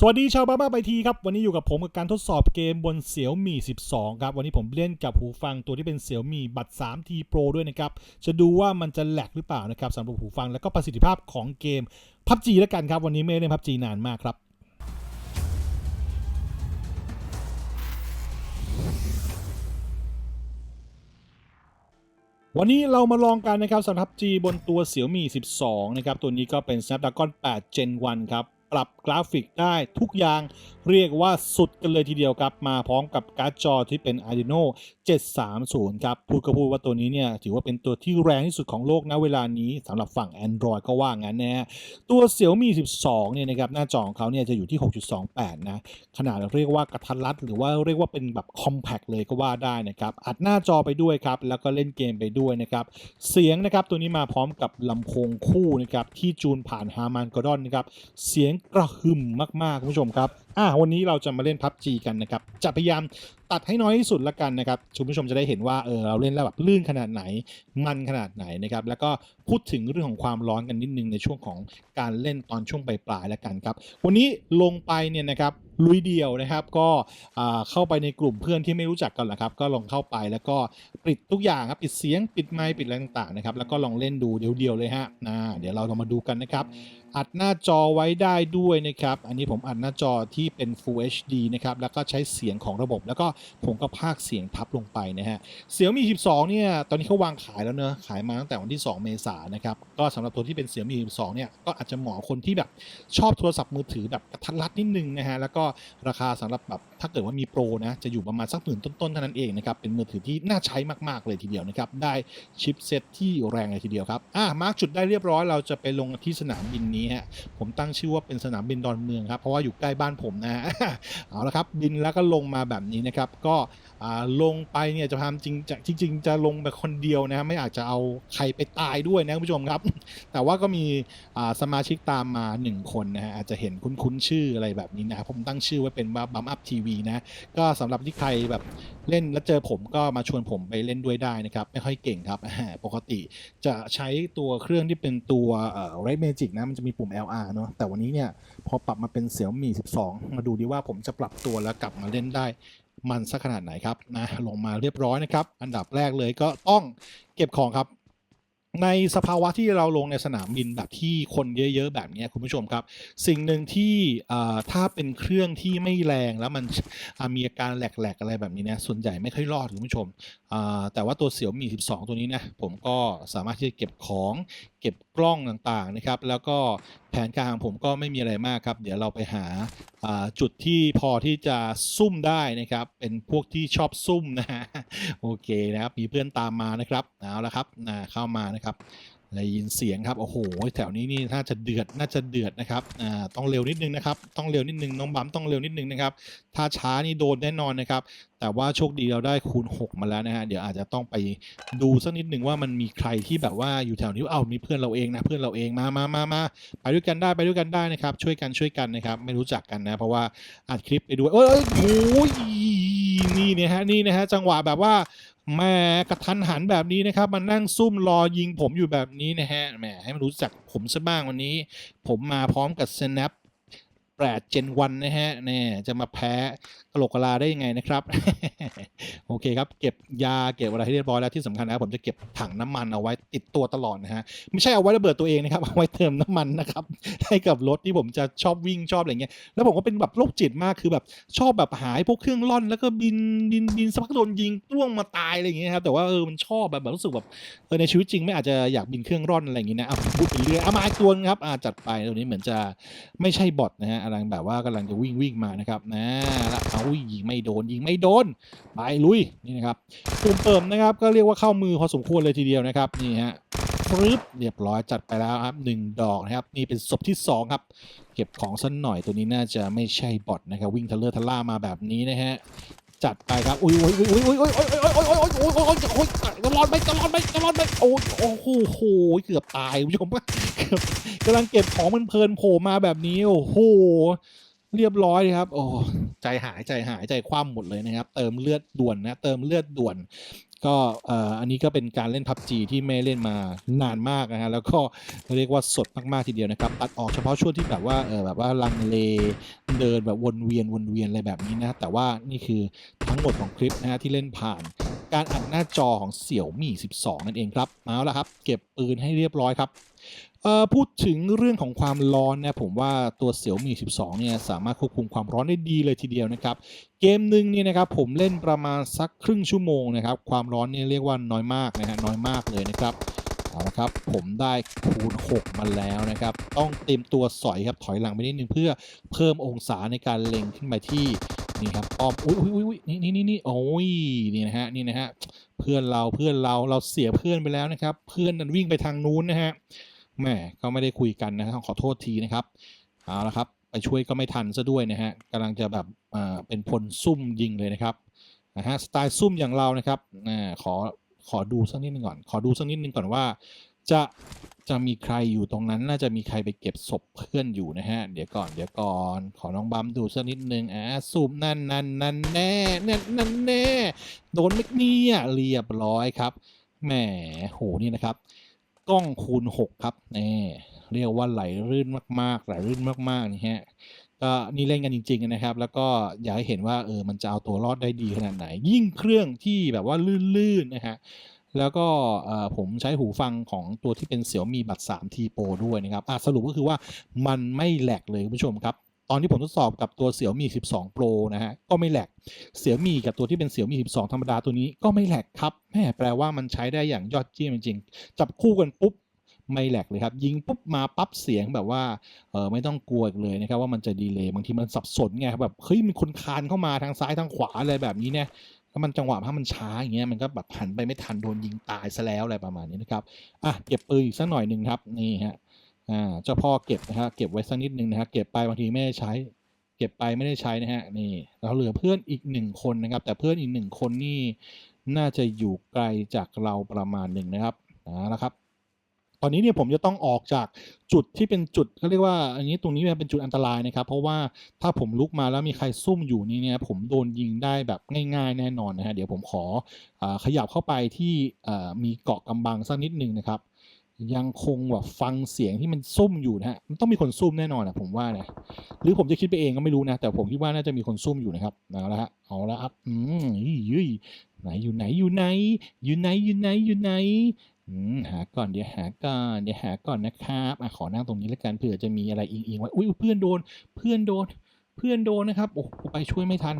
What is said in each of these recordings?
สวัสดีชาวบ้าบ้าไปทีครับ วันนี้อยู่กับผมกับการทดสอบเกมบนเสี่ยวมี่12 ครับ วันนี้ผมเล่นกับหูฟังตัวที่เป็นเสี่ยวมี่บัตร 3T Pro ด้วยนะครับ จะดูว่ามันจะแหลกหรือเปล่านะครับสำหรับหูฟังแล้วก็ประสิทธิภาพของเกม PUBG แล้วกันครับ วันนี้ไม่ได้เล่น PUBG นานมากครับวันนี้เรามาลองกันนะครับสำหรับ G บนตัว Xiaomi 12 นะครับ ตัวนี้ก็เป็น Snapdragon 8 Gen 1 ครับ ปรับกราฟิกได้ทุกอย่างเรียกว่าสุดกันเลยทีเดียวครับ มาพร้อมกับการ์ดจอที่เป็น Adreno 730 ครับ พูดก็พูดว่าตัวนี้เนี่ยถือว่าเป็นตัวที่แรงที่สุดของโลกณเวลานี้สำหรับฝั่ง Android ก็ว่างั้นนะฮะตัว Xiaomi 12 เนี่ยนะครับหน้าจอของเขาเนี่ยจะอยู่ที่ 6.28 นะ ขนาดเรียกว่ากระทัดรัด หรือว่าเรียกว่าเป็นแบบ compact เลยก็ว่าได้นะครับ อัดหน้าจอไปด้วยครับ แล้วก็เล่นเกมไปด้วยนะครับ เสียงนะครับตัวนี้มาพร้อมกับลำโพงคู่นะครับที่จูนผ่านฮาร์มันกอดอนนะครับเสียงกระหึ่มมากๆคุณผู้ชมครับอ่าวันนี้เราจะมาเล่น PUBG กันนะครับจะพยายามตัดให้น้อยที่สุดละกันนะครับคุณผู้ชมจะได้เห็นว่าเออเราเล่นแล้วแบบลื่นขนาดไหนมันขนาดไหนนะครับแล้วก็พูดถึงเรื่องของความร้อนกันนิดนึงในช่วงของการเล่นตอนช่วงปลายๆล้วกันครับวันนี้ลงไปเนี่ยนะครับลุยเดียวนะครับก็อ่าเข้าไปในกลุ่มเพื่อนที่ไม่รู้จักกันแหละครับก็ลองเข้าไปแล้วก็ปิดทุกอย่างครับปิดเสียงปิดไมค์ปิดอะไรต่างๆนะครับแล้วก็ลองเล่นดูเดียวๆเลยฮะนะเดี๋ยวเราลองมาดูกันนะครับ อัดหน้าจอไว้ได้ด้วยนะครับ อันนี้ผมอัดหน้าจอที่เป็น Full HD นะครับ แล้วก็ใช้เสียงของระบบ แล้วก็ผมก็พากเสียงทับลงไปนะฮะเสี่ยมี12 เนี่ย ตอนนี้เขาวางขายแล้วเนอะขายมาตั้งแต่วันที่ 2 เมษายนนะครับ ก็สำหรับตัวที่เป็นเสี่ยมี12 เนี่ย ก็อาจจะเหมาะคนที่แบบชอบโทรศัพท์มือถือแบบกระทัดรัดนิดนึงนะฮะ แล้วก็ราคาสำหรับแบบถ้าเกิดว่ามีโปรนะ จะอยู่ประมาณสักหมื่นต้นๆเท่านั้นเองนะครับ เป็นมือถือที่น่าใช้มากๆเลยทีเดียวนะครับ ได้ชิปเซ็ตที่แรงเลยทีเดียวครับ อะมาร์กจุดได้เรียบร้อย เราจะไปลงที่สนามบินนี้ฮะผมตั้งชื่อว่าเป็นสนามบินดอนเมืองครับเพราะว่าอยู่ใกล้บ้านผมนะฮะเอาละครับบินแล้วก็ลงมาแบบนี้นะครับ ก็ลงไปเนี่ยจะทำจริงจะจริงจะลงแบบคนเดียวนะไม่อาจจะเอาใครไปตายด้วยนะคุณผู้ชมครับ แต่ว่าก็มีสมาชิกตามมา 1 คนนะฮะอาจจะเห็นคุ้นๆชื่ออะไรแบบนี้นะครับผมตั้งชื่อไว้เป็นว่าบัมอัพทีวีนะก็สำหรับที่ใครแบบเล่นแล้วเจอผมก็มาชวนผมไปเล่นด้วยได้นะครับ ไม่ค่อยเก่งครับปกติจะใช้ตัวเครื่องที่เป็นตัวเอ่อ Red Magic นะมันจะมีีปุ่ม LR เนาะแต่วันนี้เนี่ยพอปรับมาเป็น Xiaomi 12 มาดูดีว่าผมจะปรับตัวแล้วกลับมาเล่นได้มันสักขนาดไหนครับนะลงมาเรียบร้อยนะครับ อันดับแรกเลยก็ต้องเก็บของครับ ในสภาวะที่เราลงในสนามบินแบบที่คนเยอะๆแบบนี้คุณผู้ชมครับ สิ่งหนึ่งที่ถ้าเป็นเครื่องที่ไม่แรงแล้วมันมีอาการแหลกๆอะไรแบบนี้นะส่วนใหญ่ไม่ค่อยรอดคุณผู้ชมแต่ว่าตัวเสี่ยวมี 12 ตัวนี้นะผมก็สามารถที่จะเก็บของเก็บกล้องต่างๆนะครับ แล้วก็แผนการของผมก็ไม่มีอะไรมากครับ เดี๋ยวเราไปหาจุดที่พอที่จะซุ่มได้นะครับ เป็นพวกที่ชอบซุ่มนะฮะโอเคนะครับมีเพื่อนตามมานะครับเอาละครับนะเข้ามานะครับ ได้ยินเสียงครับ โอ้โห แถวนี้นี่น่าจะเดือด น่าจะเดือดนะครับ อ่า ต้องเร็วนิดนึงนะครับ ต้องเร็วนิดนึง น้องบัมต้องเร็วนิดนึงนะครับ ถ้าช้านี่โดนแน่นอนนะครับ แต่ว่าโชคดีเราได้คูณ 6 มาแล้วนะฮะ เดี๋ยวอาจจะต้องไปดูสักนิดหนึ่งว่ามันมีใครที่แบบว่าอยู่แถวนี้ เอ้า มีเพื่อนเราเองนะ เพื่อนเราเอง มามามามาไปด้วยกันได้ ไปด้วยกันได้นะครับ ช่วยกัน ช่วยกันนะครับ ไม่รู้จักกันนะ เพราะว่าอัดคลิปไปด้วยเอ้ยเอ้ยโอ้ย นี่เนี่ยฮะนี่นะฮะจังหวะแบบว่าแหม่กระทันหันแบบนี้นะครับมันนั่งซุ่มรอยิงผมอยู่แบบนี้นะฮะแหมให้มันรู้จักผมซะบ้างวันนี้ ผมมาพร้อมกับ Snap 8 Gen 1นะฮะแน่จะมาแพ้ โหลกกะลาได้ยังไงนะครับ โอเคครับ เก็บยาเก็บอะไรให้เรียบร้อยแล้วที่สำคัญนะครับผมจะเก็บถังน้ำมันเอาไว้ติดตัวตลอดนะฮะไม่ใช่เอาไว้ระเบิดตัวเองนะครับเอาไว้เติมน้ำมันนะครับให้กับรถที่ผมจะชอบวิ่งชอบอะไรเงี้ยแล้วผมก็เป็นแบบโรคจิตมากคือแบบชอบแบบหายพวกเครื่องร่อน แล้วก็บินบินบินสักพักโดนยิงร่วงมาตายอะไรเงี้ยครับแต่ว่าเออมันชอบแบบแบบรู้สึกแบบเออในชีวิตจริงไม่อาจจะอยากบินเครื่องร่อนอะไรอย่างงี้นะเอาพูดไปเรื่อยเอามาอีกตัวนึงครับอาจัดไปตัวนี้เหมือนจะไม่ใช่บอทนะฮะกำลังแบบว่ากำลังจะวิ่งวิ่งมานะครับนะแล้วเอายิงไม่โดนยิงไม่โดนไปลุยนี่นะครับปุ่มเปิมนะครับก็เรียกว่าเข้ามือพอสมควรเลยทีเดียวนะครับนี่ฮะปึ๊บเรียบร้อยจัดไปแล้วครับหนึ่งดอกนะครับ นี่เป็นศพที่สองครับ เก็บของสักหน่อยตัวนี้น่าจะไม่ใช่บอทนะครับ วิ่งทะเลอร์ทะล่ามาแบบนี้นะฮะจัดไปครับอุ้ยอุ้ยอุ้ยอุ้ยอุ้ยอุ้ยอุ้ยอุ้ยอุ้ยอุ้ยอุ้ยอุ้ยอุ้ยจะรอดไหมจะรอดไหมจะรอดไหมโอ้ยโอ้โหโหเกือบตายคุณผู้ชมเกือบกำลังเก็บของมันเพลินโผล่มาแบบนี้โอ้โห เรียบร้อยเลยครับ โอ้ใจหายใจหายใจคว่ำหมดเลยนะครับ เติมเลือดด่วนนะ เติมเลือดด่วน ก็อันนี้ก็เป็นการเล่นพับจีที่ไม่เล่นมานานมากนะฮะแล้วก็เรียกว่าสดมากๆทีเดียวนะครับตัดออกเฉพาะช่วงที่แบบว่าเออแบบว่าลังเลเดินแบบวนเวียนวนเวียนอะไรแบบนี้นะแต่ว่านี่คือทั้งหมดของคลิปนะฮะที่เล่นผ่านการอัดหน้าจอของเสี่ยวมี่12 นั่นเองครับ เอาละครับ เก็บปืนให้เรียบร้อยครับ พูดถึงเรื่องของความร้อนนะผมว่าตัวเสี่ยวมี12เนี่ยสามารถควบคุมความร้อนได้ดีเลยทีเดียวนะครับ เกมหนึ่งเนี่ยนะครับผมเล่นประมาณสักครึ่งชั่วโมงนะครับ ความร้อนเนี่ยเรียกว่าน้อยมากนะฮะน้อยมากเลยนะครับเอาละครับผมได้คูณ 6 มาแล้วนะครับ ต้องเต็มตัวสอยครับถอยหลังไปนิดนึงเพื่อเพิ่มองศาในการเล็งขึ้นไปที่นี่ครับอ้อมอุ้ยอุ้ยอุ้ยนี่นี่นี่นี่โอ้ยนี่นะฮะนี่นะฮะเพื่อนเราเพื่อนเราเราเสียเพื่อนไปแล้วนะครับ เพื่อนนั้นวิ่งไปทางนู้นนะฮะ แม่ก็ไม่ได้คุยกันนะครับขอโทษทีนะครับเอาละครับไปช่วยก็ไม่ทันซะด้วยนะฮะกำลังจะแบบอ่าเป็นพลซุ่มยิงเลยนะครับนะฮะสไตล์ซุ่มอย่างเรานะครับอ่าขอขอดูสักนิดนึงก่อน ขอดูสักนิดนึงก่อนว่า จะจะมีใครอยู่ตรงนั้น น่าจะมีใครไปเก็บศพเพื่อนอยู่นะฮะ เดี๋ยวก่อน เดี๋ยวก่อน ขอน้องบัมดูสักนิดนึงอ่าซูมนั่นนั่นนั่นแน่นั่นนั่นแน่ โดนไหมเนี่ยเรียบร้อยครับ แหม โห นี่นะครับ กล้องคูณ 6 ครับนี่เรียกว่าไหลลื่นมากๆ ไหลลื่นมากๆนี่ฮะก็นี่เล่นกันจริง ๆ นะครับ แล้วก็อยากให้เห็นว่าเออมันจะเอาตัวรอดได้ดีขนาดไหน ยิ่งเครื่องที่แบบว่าลื่นๆนะฮะแล้วก็ผมใช้หูฟังของตัวที่เป็นเสี่ยวมีบัตร3 T Pro ด้วยนะครับสรุปก็คือว่ามันไม่แหลกเลยคุณผู้ชมครับ ตอนที่ผมทดสอบกับตัวเสี่ยวมี12 Pro นะฮะก็ไม่แหลกเสี่ยวมี่กับตัวที่เป็นเสี่ยวมี่12 ธรรมดาตัวนี้ก็ไม่แหลกครับแม่แปลว่ามันใช้ได้อย่างยอดเยี่ยมจริงๆจับคู่กันปุ๊บไม่แหลกเลยครับ ยิงปุ๊บมาปั๊บเสียงแบบว่าเออไม่ต้องกลัวเลยนะครับว่ามันจะดีเลย์บางทีมันสับสนไงแบบเฮ้ยมีคนคานเข้ามาทางซ้ายทางขวาอะไรแบบนี้เนี่ยถ้ามันจังหวะถ้ามันช้าอย่างเงี้ยมันก็แบบหันไปไม่ทันโดนยิงตายซะแล้วอะไรประมาณนี้นะครับอะเก็บปืนอีกสักหน่อยหนึ่งครับนี่ฮะ อ่าเจ้าพ่อเก็บนะฮะเก็บไว้สักนิดนึงนะฮะเก็บไปบางทีไม่ได้ใช้ เก็บไปไม่ได้ใช้นะฮะนี่เราเหลือเพื่อนอีกหนึ่งคนนะครับ แต่เพื่อนอีกหนึ่งคนนี่น่าจะอยู่ไกลจากเราประมาณหนึ่งนะครับนะครับ ตอนนี้เนี่ยผมจะต้องออกจากจุดที่เป็นจุดเขาเรียกว่า อันนี้ตรงนี้เป็นจุดอันตรายนะครับ เพราะว่าถ้าผมลุกมาแล้วมีใครซุ่มอยู่นี่เนี่ยผมโดนยิงได้แบบง่ายๆ แน่นอนนะฮะเดี๋ยวผมขออขยับเข้าไปที่มีเกาะกำบังสักนิดหนึ่งนะครับ ยังคงแบบฟังเสียงที่มันซุ่มอยู่นะฮะ มันต้องมีคนซุ่มแน่นอนนะผมว่านะ หรือผมจะคิดไปเองก็ไม่รู้นะ แต่ผมคิดว่าน่าจะมีคนซุ่มอยู่นะครับ เอาละฮะ เอาละครับ อืมยุยไหนอยู่ไหนอยู่ไหน อยู่ไหนอยู่ไหนอยู่ไหนอืมหาก่อนเดี๋ยวหาก่อนเดี๋ยวหาก่อนนะครับอะขอนั่งตรงนี้แล้วกันเผื่อจะมีอะไรอิงอิงๆไว้ อุ้ยเพื่อนโดน เพื่อนโดน เพื่อนโดนนะครับโอ้ไปช่วยไม่ทัน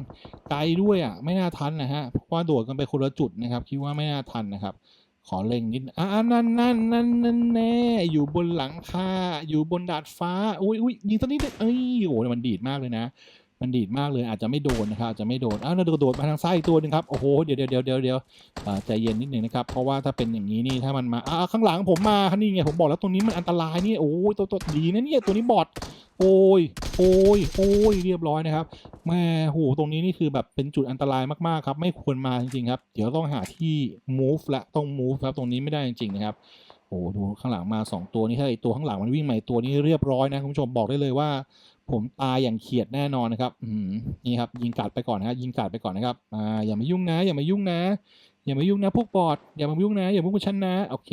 ไกลด้วยอะ ไม่น่าทันนะฮะเพราะว่าโดดกันไปคนละจุดนะครับ คิดว่าไม่น่าทันนะครับ ขอเล่งนิดอ่านั่นนั่นนั่นนั่นแน่อยู่บนหลังคาอยู่บนดาดฟ้าอุ้ยอุ้ยยิงสักนิดนึงเอ้ยโอ้โหมันดีดมากเลยนะ มันดีดมากเลยอาจจะไม่โดนนะครับอาจจะไม่โดนอ้าวแล้วโดดมาทางซ้ายอีกตัวหนึ่งครับโอ้โหเดี๋ยวเดี๋ยวเดี๋ยวเดี๋ยวเดี๋ยวใจเย็นนิดหนึ่งนะครับเพราะว่าถ้าเป็นอย่างนี้นี่ถ้ามันมาอ่าข้างหลังผมมาครับนี่ไงผมบอกแล้วตรงนี้มันอันตรายนี่โอ้ยตัวตัวดีนะเนี่ยตัวนี้บอดโอ้ยโอ้ยโอ้ยเรียบร้อยนะครับแม่โหตรงนี้นี่คือแบบเป็นจุดอันตรายมากๆครับไม่ควรมาจริงๆครับเดี๋ยวต้องหาที่ move ละต้อง move ครับตรงนี้ไม่ได้จริงๆนะครับโอ้ดูข้างหลังมา 2 ตัวนี้ถ้าไอตัวข้างหลังมันวิ่งใหม่ตัวนี้เรียบร้อยนะคุณผู้ชมบอกได้เลยว่า ผมตายอย่างเขียดแน่นอนนะครับอืนี่ครับ ยิงกาดไปก่อนนะครับยิงกาดไปก่อนนะครับอ่าอย่ามายุ่งนะ อย่ามายุ่งนะ อย่ามายุ่งนะพวกบอดอย่ามายุ่งนะ อย่ามายุ่งกับฉันนะ โอเค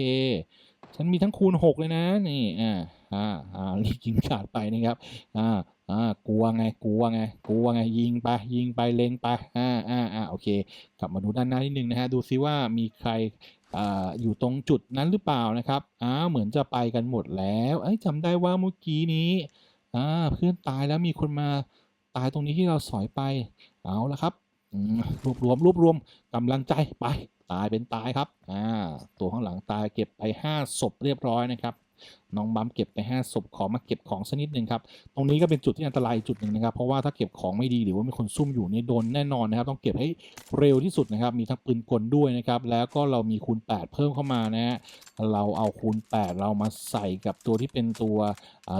ฉันมีทั้งคูณหกเลยนะ นี่อ่าอ่าอ่ารีบยิงกาดไปนะครับอ่าอ่ากลัวไงกลัวไงกลัวไงยิงไปยิงไปเล็งไปอ่าอ่าอ่าโอเค กลับมาดูด้านหน้านิดนึงนะฮะดูซิว่ามีใครอ่าอยู่ตรงจุดนั้นหรือเปล่านะครับอ้าวเหมือนจะไปกันหมดแล้วเอ้ยจำได้ว่าเมื่อกี้นี้ อ่าเพื่อนตายแล้วมีคนมาตายตรงนี้ที่เราสอยไป เอาละครับรวบรวมรวบรวมกำลังใจไปตายเป็นตายครับอ่าตัวข้างหลังตายเก็บไปห้าศพเรียบร้อยนะครับ น้องบัมเก็บไปห้าศพขอมาเก็บของสักนิดหนึ่งครับ ตรงนี้ก็เป็นจุดที่อันตรายจุดหนึ่งนะครับ เพราะว่าถ้าเก็บของไม่ดีหรือว่ามีคนซุ่มอยู่เนี่ยโดนแน่นอนนะครับ ต้องเก็บให้เร็วที่สุดนะครับ มีทั้งปืนกลด้วยนะครับ แล้วก็เรามีคูณ 8 เพิ่มเข้ามานะฮะเราเอาคูณ 8 เรามาใส่กับตัวที่เป็นตัว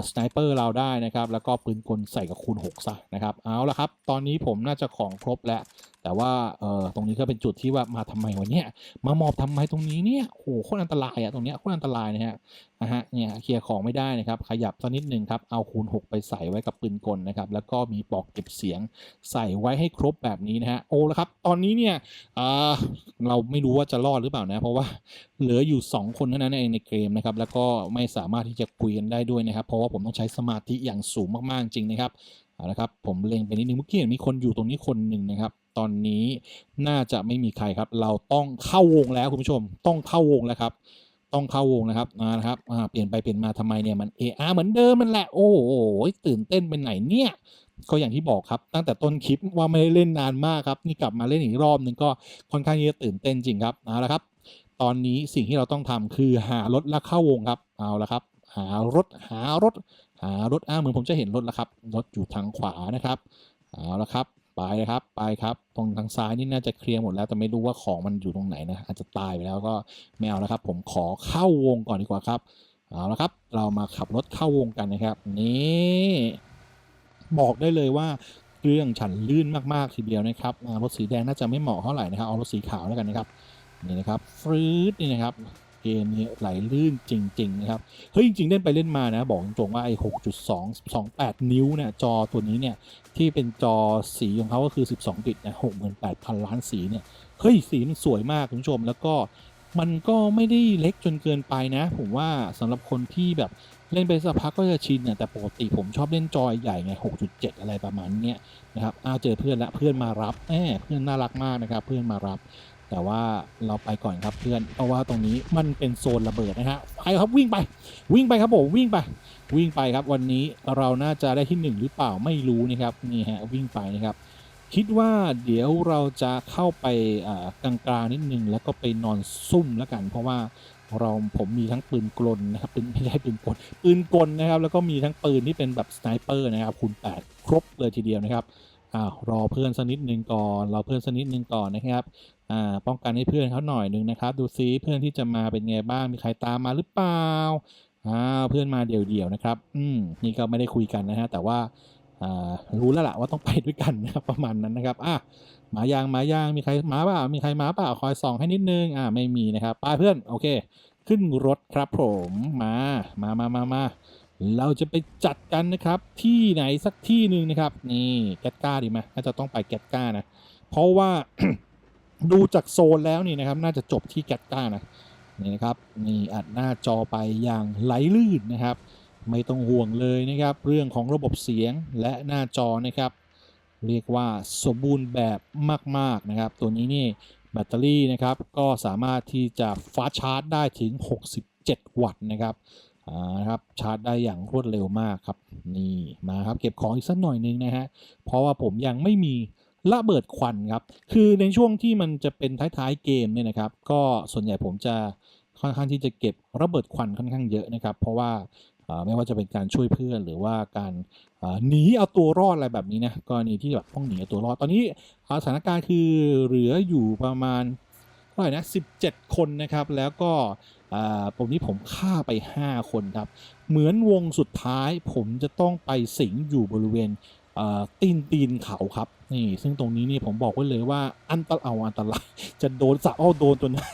สไนเปอร์เราได้นะครับ แล้วก็ปืนกลใส่กับคูณ6ซะนะครับ เอาละครับ ตอนนี้ผมน่าจะของครบแล้วแต่ว่าเออตรงนี้ก็เป็นจุดที่ว่ามาทำไมวะเนี่ยมาหมอบทำไมตรงนี้เนี่ยโอ้โหโคตรอันตรายอะตรงเนี้ยโคตรอันตรายนะฮะนะฮะเนี่ยเคลียร์ของไม่ได้นะครับ ขยับสักนิดหนึ่งครับ เอาคูณ 6 ไปใส่ไว้กับปืนกลนะครับ แล้วก็มีปลอกเก็บเสียงใส่ไว้ให้ครบแบบนี้นะฮะ โอ้แล้วครับ ตอนนี้เนี่ยอ่าเราไม่รู้ว่าจะรอดหรือเปล่านะ เพราะว่าเหลืออยู่ 2 คนเท่านั้นเองในเกมนะครับ แล้วก็ไม่สามารถที่จะคุยกันได้ด้วยนะครับ เพราะว่าผมต้องใช้สมาธิอย่างสูงมากๆจริงนะครับเอาละครับ ผมเล็งไปนิดนึงเมื่อกี้เห็นมีคนอยู่ตรงนี้คนหนึ่งนะครับ ตอนนี้น่าจะไม่มีใครครับ เราต้องเข้าวงแล้วคุณผู้ชม ต้องเข้าวงแล้วครับ ต้องเข้าวงนะครับนะครับเปลี่ยนไปเปลี่ยนมาทำไมเนี่ยมันเออาเหมือนเดิมมันแหละโอ้โหตื่นเต้นเป็นไหนเนี่ยก็อย่างที่บอกครับตั้งแต่ต้นคลิปว่าไม่ได้เล่นนานมากครับ นี่กลับมาเล่นอีกรอบนึงก็ค่อนข้างที่จะตื่นเต้นจริงครับเอาละครับ ตอนนี้สิ่งที่เราต้องทำคือหารถแล้วเข้าวงครับเอาละครับ หารถหารถ หารถอ้าเหมือนผมจะเห็นรถแล้วครับรถอยู่ทางขวานะครับเอาละครับ ไปเลยครับ ไปครับ ตรงทางซ้ายนี่น่าจะเคลียร์หมดแล้ว แต่ไม่รู้ว่าของมันอยู่ตรงไหนนะ อาจจะตายไปแล้วก็ไม่เอาแล้วครับ ผมขอเข้าวงก่อนดีกว่าครับ เอาละครับ เรามาขับรถเข้าวงกันนะครับ นี่บอกได้เลยว่าเครื่องฉันลื่นมากๆทีเดียวนะครับอ่ารถสีแดงน่าจะไม่เหมาะเท่าไหร่นะครับ เอารถสีขาวแล้วกันนะครับ นี่นะครับ ฟรืดนี่นะครับ เกมนี้ไหลลื่นจริงๆนะครับ เฮ้ยจริงๆ เล่นไปเล่นมานะ บอกตรงๆว่าไอ้6.2 28นิ้วเนี่ยจอตัวนี้เนี่ย ที่เป็นจอสีของเขาก็คือ 12 บิตนะ68,000ล้านสีเนี่ย เฮ้ย สีมันสวยมากคุณผู้ชมแล้วก็มันก็ไม่ได้เล็กจนเกินไปนะ ผมว่าสำหรับคนที่แบบเล่นไปสักพักก็จะชินเนี่ยแต่ปกติผมชอบเล่นจอใหญ่ไง 6.7 อะไรประมาณเนี้ยนะครับอ้าวเจอเพื่อนละเพื่อนมารับแหมเพื่อนน่ารักมากนะครับ เพื่อนมารับ แต่ว่าเราไปก่อนครับเพื่อน เพราะว่าตรงนี้มันเป็นโซนระเบิดนะฮะไปครับวิ่งไปวิ่งไปครับผมวิ่งไป วิ่งไปครับวันนี้เราน่าจะได้ที่หนึ่งหรือเปล่าไม่รู้นะครับนี่ฮะวิ่งไปนะครับ คิดว่าเดี๋ยวเราจะเข้าไปอ่ากลางๆนิดนึงแล้วก็ไปนอนซุ่มแล้วกัน เพราะว่าเราผมมีทั้งปืนกลนะครับปืนไม่ใช่ปืนกลปืนกลนะครับ แล้วก็มีทั้งปืนที่เป็นแบบสไนเปอร์นะครับคูณ8ครบเลยทีเดียวนะครับ อ้าวรอเพื่อนสักนิดหนึ่งก่อนรอเพื่อนสักนิดหนึ่งก่อนนะครับอ่าป้องกันให้เพื่อนเขาหน่อยหนึ่งนะครับ ดูซิเพื่อนที่จะมาเป็นไงบ้างมีใครตามมาหรือเปล่าอ่าเพื่อนมาเดี่ยวๆนะครับ อืมนี่ก็ไม่ได้คุยกันนะฮะแต่ว่าอ่ารู้แล้วล่ะว่าต้องไปด้วยกันนะครับประมาณนั้นนะครับอะหมายางหมายางมีใครมาเปล่ามีใครมาเปล่าคอยส่องให้นิดนึงอ่าไม่มีนะครับไปเพื่อนโอเค ขึ้นรถครับผมมามามามามา เราจะไปจัดกันนะครับที่ไหนสักที่หนึ่งนะครับ นี่แกตก้าดีไหมน่าจะต้องไปแกตก้านะ เพราะว่าดูจากโซนแล้วนี่นะครับ น่าจะจบที่แกตก้านะนี่นะครับนี่อัดหน้าจอไปอย่างไหลลื่นนะครับ ไม่ต้องห่วงเลยนะครับ เรื่องของระบบเสียงและหน้าจอนะครับ เรียกว่าสมบูรณ์แบบมากๆนะครับ ตัวนี้นี่แบตเตอรี่นะครับ ก็สามารถที่จะฟ้าชาร์จได้ถึง 67 วัตต์นะครับ อ่านะครับชาร์จได้อย่างรวดเร็วมากครับนี่มาครับเก็บของอีกสักหน่อยนึงนะฮะเพราะว่าผมยังไม่มีระเบิดควันครับคือในช่วงที่มันจะเป็นท้ายๆเกมเนี่ยนะครับ ก็ส่วนใหญ่ผมจะค่อนข้างที่จะเก็บระเบิดควันค่อนข้างเยอะนะครับ เพราะว่าไม่ว่าจะเป็นการช่วยเพื่อนหรือว่าการหนีเอาตัวรอดอะไรแบบนี้นะกรณีที่แบบต้องหนีเอาตัวรอดตอนนี้สถานการณ์คือเหลืออยู่ประมาณเท่าไหร่นะ17 คนนะครับ แล้วก็ อ่าผมนี้ผมฆ่าไป 5 คนครับ เหมือนวงสุดท้ายผมจะต้องไปสิงอยู่บริเวณตีนตีนเขาครับนี่ซึ่งตรงนี้นี่ผมบอกไว้เลยว่าอันตรเอาอันตรายจะโดนสะอ้อโดนตัวนี้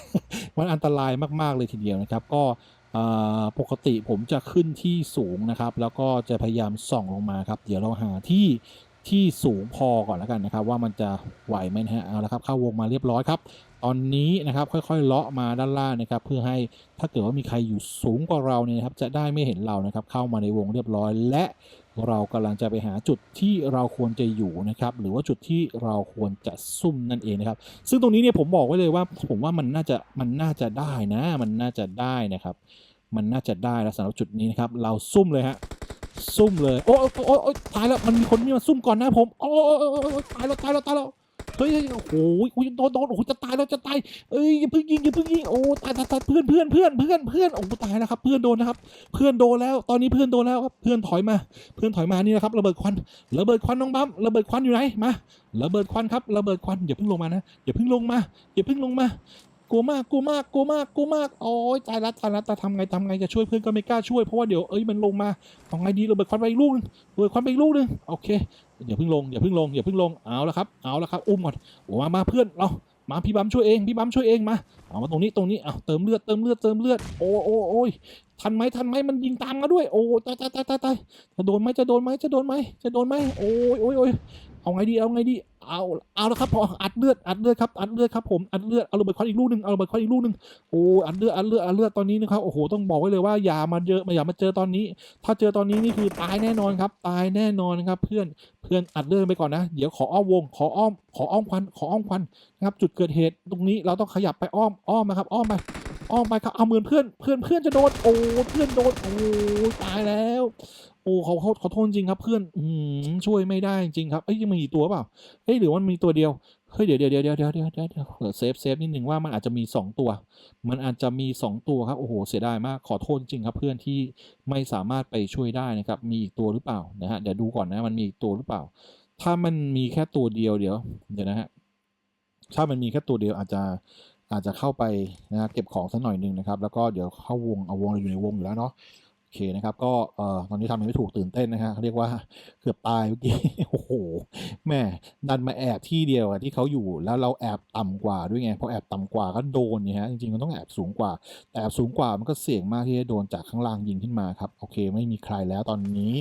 มันอันตรายมากๆเลยทีเดียวนะครับ ก็ปกติผมจะขึ้นที่สูงนะครับ แล้วก็จะพยายามส่องลงมาครับ เดี๋ยวเราหาที่ที่สูงพอก่อนแล้วกันนะครับ ว่ามันจะไหวไหมนะฮะเอาละครับเข้าวงมาเรียบร้อยครับ ตอนนี้นะครับค่อยๆเลาะมาด้านล่างนะครับ เพื่อให้ถ้าเกิดว่ามีใครอยู่สูงกว่าเราเนี่ยนะครับจะได้ไม่เห็นเรานะครับ เข้ามาในวงเรียบร้อย และเรากำลังจะไปหาจุดที่เราควรจะอยู่นะครับ หรือว่าจุดที่เราควรจะซุ่มนั่นเองนะครับ ซึ่งตรงนี้เนี่ยผมบอกไว้เลยว่าผมว่ามันน่าจะมันน่าจะได้นะ มันน่าจะได้นะครับ มันน่าจะได้แล้วสำหรับจุดนี้นะครับ เราซุ่มเลยฮะซุ่มเลยโอ้โอ้โอ้ตายแล้วมันมีคนมีมาซุ่มก่อนหน้าผมโอ้ตายแล้วตายแล้วตายแล้ว ฮ้ยเฮ้ยโอ้โหอุ้ยโดนโดนโอ้โหจะตายแล้วจะตายเอ้ยอย่าเพิ่งยิงอย่าเพิ่งยิงโอ้ตายตายตายเพื่อนเพื่อนเพื่อนเพื่อนเพื่อนโอ้ตายแล้วครับ เพื่อนโดนนะครับ เพื่อนโดนแล้ว ตอนนี้เพื่อนโดนแล้วครับเพื่อนถอยมา เพื่อนถอยมานี่นะครับระเบิดควันระเบิดควันน้องบัมระเบิดควันอยู่ไหนมาระเบิดควันครับระเบิดควันอย่าเพิ่งลงมานะอย่าเพิ่งลงมาอย่าเพิ่งลงมา กลัวมากกลัวมากกลัวมากกลัวมากโอ้ยตายละตายละแต่ทำไงทำไงจะช่วยเพื่อนก็ไม่กล้าช่วยเพราะว่าเดี๋ยวเอ้ยมันลงมาทำไงดีเระเบิดควันไปอีกลูกนึงเบิดควันไปอีกลูกนึงโอเคอย่าเพิ่งลงอย่าเพิ่งลงอย่าเพิ่งลงเอาละครับเอาละครับอุ้มก่อนโอ้มามาเพื่อนเรามาพี่บัมช่วยเองพี่บัมช่วยเองมาเอามาตรงนี้ตรงนี้เอาเติมเลือดเติมเลือดเติมเลือดโอ้โอ้โอ้ยทันไหมทันไหมมันยิงตามมาด้วยโอ้ตายตายตายตายตายจะโดนไหมจะโดนไหมจะโดนไหมจะโดนไหมโอ้ยโอ้ยโอ้ยเอาไงดีเอาไงดี เอาเอาแล้วครับพออัดเลือดอัดเลือดครับอัดเลือดครับผมอัดเลือดเอาระเบิดควันอีกลูกหนึ่งเอาระเบิดควันอีกลูกหนึ่งโอ้อัดเลือดอัดเลือดอัดเลือดตอนนี้นะครับโอ้โหต้องบอกไว้เลยว่าอย่ามาเจออย่ามาเจอตอนนี้ ถ้าเจอตอนนี้นี่คือตายแน่นอนครับ ตายแน่นอนครับ เพื่อนเพื่อนอัดเลือดไปก่อนนะ เดี๋ยวขออ้อมวง ขออ้อม ขออ้อมควันขออ้อมควันนะครับจุดเกิดเหตุตรงนี้เราต้องขยับไปอ้อมอ้อมนะครับอ้อมไป อ้อมไปครับเอามือเพื่อนเพื่อนเพื่อนจะโดนโอ้เพื่อนโดนโอ้ตายแล้ว โอ้เขาเขาขอโทษจริงครับ เพื่อนอืช่วยไม่ได้จริงครับเอ้ยังมีอีกตัวเปล่าเอ้ยหรือว่ามีตัวเดียวเฮ้ยเดี๋ยวเดี๋ยวเดี๋ยวเดี๋ยวเดี๋ยวเดี๋ยวเดี๋ยวเซฟเซฟนิดหนึ่งว่ามันอาจจะมีสองตัว มันอาจจะมีสองตัวครับโอ้โหเสียดายมากขอโทษจริงครับ เพื่อนที่ไม่สามารถไปช่วยได้นะครับ มีอีกตัวหรือเปล่านะฮะเดี๋ยวดูก่อนนะมันมีอีกตัวหรือเปล่า ถ้ามันมีแค่ตัวเดียวเดี๋ยวเดี๋ยวนะฮะถ้ามันมีแค่ตัวเดียวอาจจะ อาจจะเข้าไปนะเก็บของสักหน่อยหนึ่งนะครับ แล้วก็เดี๋ยวเข้าวงเอาวงเราอยู่ในวงอยู่แล้วเนาะโอเคนะครับ ก็เอ่อตอนนี้ทำยังไม่ถูกตื่นเต้นนะฮะเขาเรียกว่าเกือบตายเมื่อกี้โอ้โหแม่ดันมาแอบที่เดียวอะที่เขาอยู่แล้วเราแอบต่ำกว่าด้วยไงพอแอบต่ำกว่าก็โดนเนี่ยฮะจริงๆมันต้องแอบสูงกว่าแต่แอบสูงกว่ามันก็เสี่ยงมากที่จะโดนจากข้างล่างยิงขึ้นมาครับโอเค ไม่มีใครแล้วตอนนี้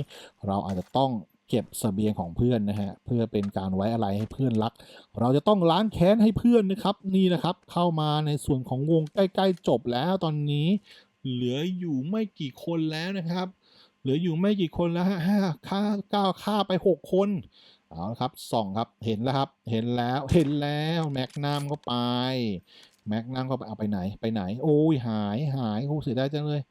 เราอาจจะต้อง เก็บเสบียงของเพื่อนนะฮะเพื่อเป็นการไว้อะไรให้เพื่อนรัก เราจะต้องล้างแค้นให้เพื่อนนะครับนี่นะครับ เข้ามาในส่วนของวงใกล้ ๆ จบแล้วตอนนี้ เหลืออยู่ไม่กี่คนแล้วนะครับ เหลืออยู่ไม่กี่คนแล้วฮะห้าค่าเก้าค่าไปหกคนเอาละครับส่องครับเห็นแล้วครับเห็นแล้วเห็นแล้วแม็กนัมก็ไปแม็กนัมก็ไปเอาไปไหนไปไหน โอ้ยหายหายโอ้เสียดายจังเลย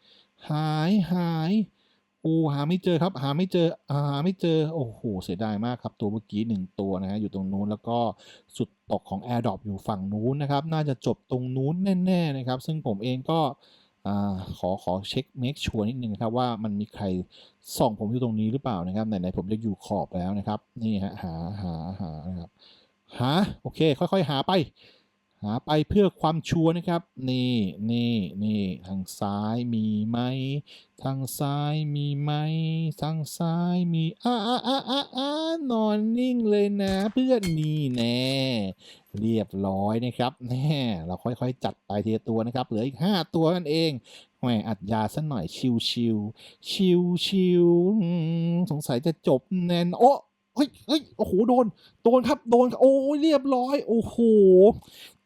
หายหายโอ้หาไม่เจอครับ หาไม่เจอหาไม่เจอโอ้โหเสียดายมากครับ ตัวเมื่อกี้หนึ่งตัวนะฮะอยู่ตรงนู้นแล้วก็สุดตกของ Air d r o p อยู่ฝั่งนู้นนะครับ น่าจะจบตรงนู้นแน่ๆนะครับ ซึ่งผมเองก็อ่าขอขอเช็ค make sure นิดนึงนะครับว่ามันมีใครส่องผมอยู่ตรงนี้หรือเปล่านะครับไหนๆผมจะอยู่ขอบแล้วนะครับ นี่ฮะหาหาหานะครับหาโอเค ค่อยๆ หาไป หาไปเพื่อความชัวร์นะครับ นี่นี่นี่ทางซ้ายมีไหม ทางซ้ายมีไหม ทางซ้ายมีอ้าอ้าอ้าอ้าอ้านอนนิ่งเลยนะเพื่อนนี่แน่เรียบร้อยนะครับแน่เราค่อยๆ จัดไปทีละตัวนะครับ เหลืออีก 5 ตัวนั่นเองแหมอัดยาสักหน่อยชิวชิวชิวชิวๆสงสัยจะจบแน่นโอ้ เฮ้ยเฮ้ยโอ้โหโดน โดนครับโดนโอ้ยเรียบร้อย โอ้โห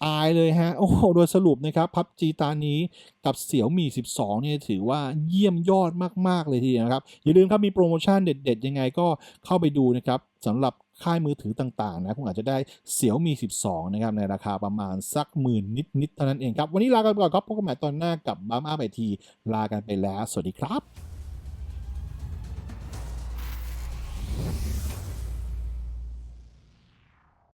ตายเลยฮะโอ้โหโดยสรุปนะครับพับจีตานี้กับเสี่ยวมี่12เนี่ยถือว่าเยี่ยมยอดมาก ๆ เลยทีเดียวนะครับ อย่าลืมครับมีโปรโมชั่นเด็ด ๆ ยังไงก็เข้าไปดูนะครับสำหรับค่ายมือถือต่างๆนะคุณอาจจะได้เสี่ยวมี่12 นะครับ ในราคาประมาณสักหมื่นนิด ๆ เท่านั้นเองครับ วันนี้ลากันไปก่อนครับพบกันใหม่ตอนหน้ากับบัมอาร์ไอทีลากันไปแล้ว สวัสดีครับ